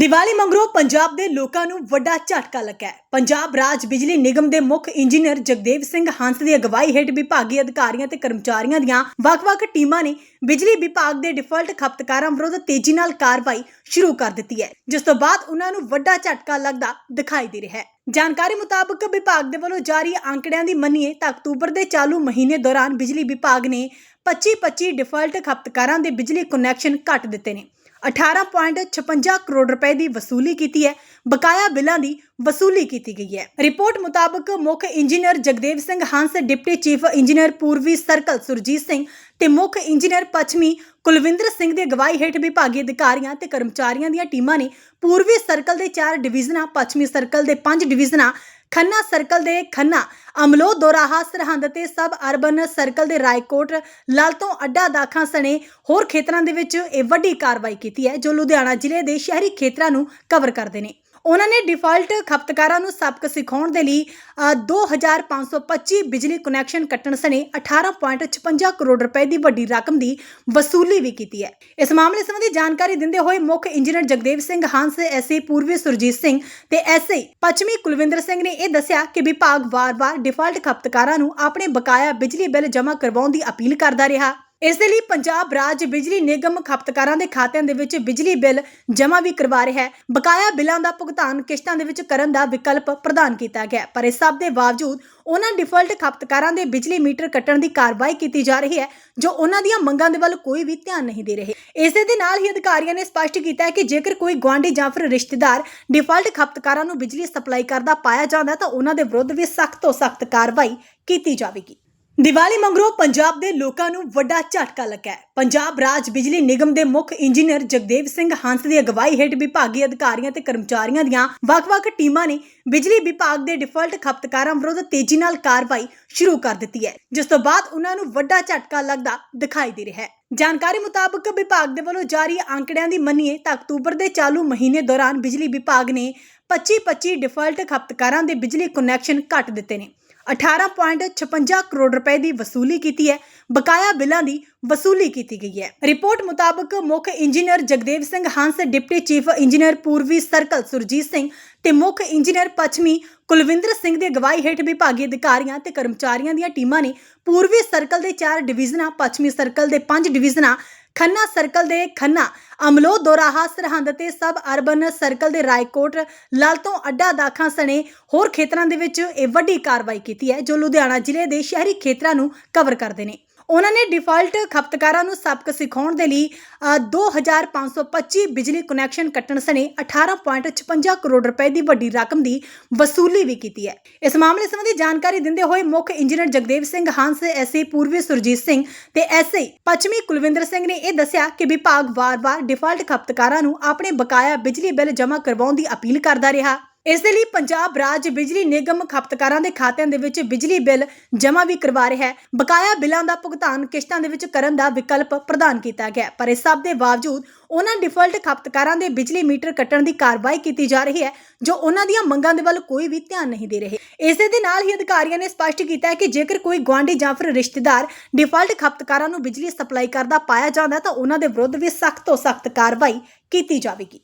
ਦੀਵਾਲੀ ਮੰਗਰੋਂ ਪੰਜਾਬ ਦੇ ਲੋਕਾਂ ਨੂੰ ਵੱਡਾ ਝਟਕਾ ਲੱਗਾ ਹੈ। ਪੰਜਾਬ ਰਾਜ ਬਿਜਲੀ ਨਿਗਮ ਦੇ ਮੁੱਖ ਇੰਜੀਨੀਅਰ ਜਗਦੇਵ ਸਿੰਘ ਹੰਸ ਦੀ ਅਗਵਾਈ ਹੇਠ ਵਿਭਾਗੀ ਅਧਿਕਾਰੀਆਂ ਤੇ ਕਰਮਚਾਰੀਆਂ ਦੀਆਂ ਵੱਖ-ਵੱਖ ਟੀਮਾਂ ਨੇ ਬਿਜਲੀ ਵਿਭਾਗ ਦੇ ਡਿਫਾਲਟ ਖਪਤਕਾਰਾਂ ਵਿਰੁੱਧ ਤੇਜ਼ੀ ਨਾਲ ਕਾਰਵਾਈ ਸ਼ੁਰੂ ਕਰ ਦਿੱਤੀ ਹੈ। ਜਿਸ ਤੋਂ ਬਾਅਦ ਉਹਨਾਂ ਨੂੰ ਵੱਡਾ ਝਟਕਾ ਲੱਗਦਾ ਦਿਖਾਈ ਦੇ ਰਿਹਾ ਹੈ। ਜਾਣਕਾਰੀ ਮੁਤਾਬਕ ਵਿਭਾਗ ਦੇ ਵੱਲੋਂ ਜਾਰੀ ਅੰਕੜਿਆਂ ਦੀ ਮੰਨੀਏ ਤਾਂ ਅਕਤੂਬਰ ਦੇ ਚਾਲੂ ਮਹੀਨੇ ਦੌਰਾਨ ਬਿਜਲੀ ਵਿਭਾਗ ਨੇ 25-25 ਡਿਫਾਲਟ ਖਪਤਕਾਰਾਂ ਦੇ ਬਿਜਲੀ ਕੁਨੈਕਸ਼ਨ ਕੱਟ ਦਿੱਤੇ ਨੇ। 18.56 ਕਰੋੜ ਰੁਪਏ ਦੀ ਵਸੂਲੀ ਕੀਤੀ ਹੈ। ਬਕਾਇਆ ਬਿੱਲਾਂ ਦੀ ਵਸੂਲੀ ਕੀਤੀ ਗਈ ਹੈ। ਰਿਪੋਰਟ ਮੁਤਾਬਕ ਮੁੱਖ engineer Jagdev Singh Hans, deputy chief engineer ਪੂਰਵੀ ਸਰਕਲ ਸੁਰਜੀਤ ਸਿੰਘ ਤੇ ਮੁੱਖ ਇੰਜੀਨੀਅਰ ਪੱਛਮੀ ਕੁਲਵਿੰਦਰ ਸਿੰਘ ਦੀ ਅਗਵਾਈ ਹੇਠ ਵਿਭਾਗੀ ਅਧਿਕਾਰੀਆਂ ਤੇ ਕਰਮਚਾਰੀਆਂ ਦੀਆਂ ਟੀਮਾਂ ਨੇ ਪੂਰਵੀ ਸਰਕਲ ਦੇ 4 ਡਿਵੀਜ਼ਨਾਂ, ਪੱਛਮੀ ਸਰਕਲ ਦੇ 5 ਡਿਵੀਜ਼ਨਾਂ ਖੰਨਾ ਸਰਕਲ ਦੇ ਖੰਨਾ ਅਮਲੋ ਦੋਰਾਹਾ, ਸਰਹੰਦ ਤੇ ਸਬ ਅਰਬਨ ਸਰਕਲ ਦੇ ਰਾਏਕੋਟ ਲਾਲਤੋਂ ਅੱਡਾ ਦਾਖਾਂ ਸਣੇ ਹੋਰ ਖੇਤਰਾਂ ਦੇ ਵਿੱਚ ਇਹ ਵੱਡੀ ਕਾਰਵਾਈ ਕੀਤੀ ਹੈ, ਜੋ ਲੁਧਿਆਣਾ ਜ਼ਿਲ੍ਹੇ ਦੇ ਸ਼ਹਿਰੀ ਖੇਤਰਾਂ ਨੂੰ ਕਵਰ ਕਰਦੇ ਨੇ। ਉਹਨਾਂ ਨੇ ਡਿਫਾਲਟ ਖਪਤਕਾਰਾਂ ਨੂੰ ਸਬਕ ਸਿਖਾਉਣ ਦੇ ਲਈ ਅ, 2525 ਬਿਜਲੀ ਕੁਨੈਕਸ਼ਨ ਕੱਟਣ ਸਣੇ 18.56 ਕਰੋੜ ਰੁਪਏ ਦੀ ਵੱਡੀ ਰਕਮ ਦੀ ਵਸੂਲੀ ਵੀ ਕੀਤੀ ਹੈ। ਇਸ ਮਾਮਲੇ ਸੰਬੰਧੀ ਜਾਣਕਾਰੀ ਦਿੰਦੇ ਹੋਏ ਮੁੱਖ ਇੰਜੀਨੀਅਰ ਜਗਦੇਵ ਸਿੰਘ ਹੰਸ ਐਸਏ ਪੂਰਵੀ ਸੁਰਜੀਤ ਸਿੰਘ ਤੇ ਐਸਏ ਪੱਛਮੀ ਕੁਲਵਿੰਦਰ ਸਿੰਘ ਨੇ ਇਹ ਦੱਸਿਆ ਕਿ ਵਿਭਾਗ ਵਾਰ-ਵਾਰ ਡਿਫਾਲਟ ਖਪਤਕਾਰਾਂ ਨੂੰ ਆਪਣੇ ਬਕਾਇਆ ਬਿਜਲੀ ਬਿੱਲ ਜਮ੍ਹਾਂ ਕਰਵਾਉਣ ਦੀ ਅਪੀਲ ਕਰਦਾ ਰਿਹਾ। ਇਸ ਦੇ ਲਈ ਪੰਜਾਬ ਰਾਜ ਬਿਜਲੀ ਨਿਗਮ ਖਪਤਕਾਰਾਂ ਦੇ ਖਾਤਿਆਂ ਦੇ ਵਿੱਚ ਬਿਜਲੀ ਬਿੱਲ ਜਮ੍ਹਾਂ ਵੀ ਕਰਵਾ ਰਿਹਾ ਹੈ। ਬਕਾਇਆ ਬਿੱਲਾਂ ਦਾ ਭੁਗਤਾਨ ਕਿਸ਼ਤਾਂ ਦੇ ਵਿੱਚ ਕਰਨ ਦਾ ਵਿਕਲਪ ਪ੍ਰਦਾਨ ਕੀਤਾ ਗਿਆ ਪਰ ਇਸ ਸਭ ਦੇ ਬਾਵਜੂਦ ਉਹਨਾਂ ਡਿਫਾਲਟ ਖਪਤਕਾਰਾਂ ਦੇ ਬਿਜਲੀ ਮੀਟਰ ਕੱਟਣ ਦੀ ਕਾਰਵਾਈ ਕੀਤੀ ਜਾ ਰਹੀ ਹੈ, ਜੋ ਉਹਨਾਂ ਦੀਆਂ ਮੰਗਾਂ ਦੇ ਵੱਲ ਕੋਈ ਵੀ ਧਿਆਨ ਨਹੀਂ ਦੇ ਰਹੇ। ਇਸੇ ਦੇ ਨਾਲ ਹੀ ਅਧਿਕਾਰੀਆਂ ਨੇ ਸਪਸ਼ਟ ਕੀਤਾ ਹੈ ਕਿ ਜੇਕਰ ਕੋਈ ਗੁਆਂਢੀ ਜਾਂ ਫਿਰ ਰਿਸ਼ਤੇਦਾਰ ਡਿਫਾਲਟ ਖਪਤਕਾਰਾਂ ਨੂੰ ਬਿਜਲੀ ਸਪਲਾਈ ਕਰਦਾ ਪਾਇਆ ਜਾਂਦਾ ਤਾਂ ਉਹਨਾਂ ਦੇ ਵਿਰੁੱਧ ਵੀ ਸਖਤ ਤੋਂ ਸਖਤ ਕਾਰਵਾਈ ਕੀਤੀ ਜਾਵੇਗੀ। ਦੀਵਾਲੀ ਮੰਗਰੋਂ ਪੰਜਾਬ ਦੇ ਲੋਕਾਂ ਨੂੰ ਵੱਡਾ ਝਟਕਾ ਲੱਗਾ ਹੈ। ਪੰਜਾਬ ਰਾਜ ਬਿਜਲੀ ਨਿਗਮ ਦੇ ਮੁੱਖ ਇੰਜੀਨੀਅਰ ਜਗਦੇਵ ਸਿੰਘ ਹੰਸ ਦੀ ਅਗਵਾਈ ਹੇਠ ਵਿਭਾਗੀ ਅਧਿਕਾਰੀਆਂ ਤੇ ਕਰਮਚਾਰੀਆਂ ਦੀਆਂ ਵੱਖ-ਵੱਖ ਟੀਮਾਂ ਨੇ ਬਿਜਲੀ ਵਿਭਾਗ ਦੇ ਡਿਫਾਲਟ ਖਪਤਕਾਰਾਂ ਵਿਰੁੱਧ ਤੇਜ਼ੀ ਨਾਲ ਕਾਰਵਾਈ ਸ਼ੁਰੂ ਕਰ ਦਿੱਤੀ ਹੈ। ਜਿਸ ਤੋਂ ਬਾਅਦ ਉਹਨਾਂ ਨੂੰ ਵੱਡਾ ਝਟਕਾ ਲੱਗਦਾ ਦਿਖਾਈ ਦੇ ਰਿਹਾ ਹੈ। ਜਾਣਕਾਰੀ ਮੁਤਾਬਕ ਵਿਭਾਗ ਦੇ ਵੱਲੋਂ ਜਾਰੀ ਅੰਕੜਿਆਂ ਦੀ ਮੰਨੀਏ ਤਾਂ ਅਕਤੂਬਰ ਦੇ ਚਾਲੂ ਮਹੀਨੇ ਦੌਰਾਨ ਬਿਜਲੀ ਵਿਭਾਗ ਨੇ 25-25 ਡਿਫਾਲਟ ਖਪਤਕਾਰਾਂ ਦੇ ਬਿਜਲੀ ਕੁਨੈਕਸ਼ਨ ਕੱਟ ਦਿੱਤੇ ਨੇ। 18.56 ਕਰੋੜ ਰੁਪਏ ਦੀ ਵਸੂਲੀ ਕੀਤੀ ਹੈ। ਬਕਾਇਆ ਬਿੱਲਾਂ ਦੀ ਵਸੂਲੀ ਕੀਤੀ ਗਈ ਹੈ। ਰਿਪੋਰਟ ਮੁਤਾਬਕ ਮੁੱਖ engineer Jagdev Singh Hans, deputy chief engineer ਪੂਰਵੀ ਸਰਕਲ ਸੁਰਜੀਤ ਸਿੰਘ ਤੇ ਮੁੱਖ ਇੰਜੀਨੀਅਰ ਪੱਛਮੀ ਕੁਲਵਿੰਦਰ ਸਿੰਘ ਦੀ ਅਗਵਾਈ ਹੇਠ ਵਿਭਾਗੀ ਅਧਿਕਾਰੀਆਂ ਤੇ ਕਰਮਚਾਰੀਆਂ ਦੀਆਂ ਟੀਮਾਂ ਨੇ ਪੂਰਵੀ ਸਰਕਲ ਦੇ 4 ਡਿਵੀਜ਼ਨਾਂ, ਪੱਛਮੀ ਸਰਕਲ ਦੇ 5 ਡਿਵੀਜ਼ਨਾਂ ਖੰਨਾ ਸਰਕਲ ਦੇ ਖੰਨਾ ਅਮਲੋ ਦੋਰਾਹਾ, ਸਰਹੰਦ ਤੇ ਸਬ ਅਰਬਨ ਸਰਕਲ ਦੇ ਰਾਏਕੋਟ ਲਾਲਤੋਂ ਅੱਡਾ ਦਾਖਾਂ ਸਣੇ ਹੋਰ ਖੇਤਰਾਂ ਦੇ ਵਿੱਚ ਇਹ ਵੱਡੀ ਕਾਰਵਾਈ ਕੀਤੀ ਹੈ, ਜੋ ਲੁਧਿਆਣਾ ਜ਼ਿਲ੍ਹੇ ਦੇ ਸ਼ਹਿਰੀ ਖੇਤਰਾਂ ਨੂੰ ਕਵਰ ਕਰਦੇ ਨੇ। ਉਹਨਾਂ ਨੇ ਡਿਫਾਲਟ ਖਪਤਕਾਰਾਂ ਨੂੰ ਸਬਕ ਸਿਖਾਉਣ ਦੇ ਲਈ ਅ, 2525 ਬਿਜਲੀ ਕੁਨੈਕਸ਼ਨ ਕੱਟਣ ਸਣੇ 18.56 ਕਰੋੜ ਰੁਪਏ ਦੀ ਵੱਡੀ ਰਕਮ ਦੀ ਵਸੂਲੀ ਵੀ ਕੀਤੀ ਹੈ। ਇਸ ਮਾਮਲੇ ਸੰਬੰਧੀ ਜਾਣਕਾਰੀ ਦਿੰਦੇ ਹੋਏ ਮੁੱਖ ਇੰਜੀਨੀਅਰ ਜਗਦੇਵ ਸਿੰਘ ਹੰਸ ਐਸਏ ਪੂਰਵੀ ਸੁਰਜੀਤ ਸਿੰਘ ਤੇ ਐਸਏ ਪੱਛਮੀ ਕੁਲਵਿੰਦਰ ਸਿੰਘ ਨੇ ਇਹ ਦੱਸਿਆ ਕਿ ਵਿਭਾਗ ਵਾਰ-ਵਾਰ ਡਿਫਾਲਟ ਖਪਤਕਾਰਾਂ ਨੂੰ ਆਪਣੇ ਬਕਾਇਆ ਬਿਜਲੀ ਬਿੱਲ ਜਮ੍ਹਾਂ ਕਰਵਾਉਣ ਦੀ ਅਪੀਲ ਕਰਦਾ ਰਿਹਾ। ਇਸ ਦੇ ਲਈ ਪੰਜਾਬ ਰਾਜ ਬਿਜਲੀ ਨਿਗਮ ਖਪਤਕਾਰਾਂ ਦੇ ਖਾਤਿਆਂ ਦੇ ਵਿੱਚ ਬਿਜਲੀ ਬਿੱਲ ਜਮ੍ਹਾਂ ਵੀ ਕਰਵਾ ਰਿਹਾ ਹੈ। ਬਕਾਇਆ ਬਿੱਲਾਂ ਦਾ ਭੁਗਤਾਨ ਕਿਸ਼ਤਾਂ ਦੇ ਵਿੱਚ ਕਰਨ ਦਾ ਵਿਕਲਪ ਪ੍ਰਦਾਨ ਕੀਤਾ ਗਿਆ ਪਰ ਇਸ ਸਭ ਦੇ ਬਾਵਜੂਦ ਉਹਨਾਂ ਡਿਫਾਲਟ ਖਪਤਕਾਰਾਂ ਦੇ ਬਿਜਲੀ ਮੀਟਰ ਕੱਟਣ ਦੀ ਕਾਰਵਾਈ ਕੀਤੀ ਜਾ ਰਹੀ ਹੈ, ਜੋ ਉਹਨਾਂ ਦੀਆਂ ਮੰਗਾਂ ਦੇ ਵੱਲ ਕੋਈ ਵੀ ਧਿਆਨ ਨਹੀਂ ਦੇ ਰਹੇ। ਇਸੇ ਦੇ ਨਾਲ ਹੀ ਅਧਿਕਾਰੀਆਂ ਨੇ ਸਪਸ਼ਟ ਕੀਤਾ ਹੈ ਕਿ ਜੇਕਰ ਕੋਈ ਗੁਆਂਢੀ ਜਾਂ ਫਿਰ ਰਿਸ਼ਤੇਦਾਰ ਡਿਫਾਲਟ ਖਪਤਕਾਰਾਂ ਨੂੰ ਬਿਜਲੀ ਸਪਲਾਈ ਕਰਦਾ ਪਾਇਆ ਜਾਂਦਾ ਤਾਂ ਉਹਨਾਂ ਦੇ ਵਿਰੁੱਧ ਵੀ ਸਖਤ ਤੋਂ ਸਖਤ ਕਾਰਵਾਈ ਕੀਤੀ ਜਾਵੇਗੀ।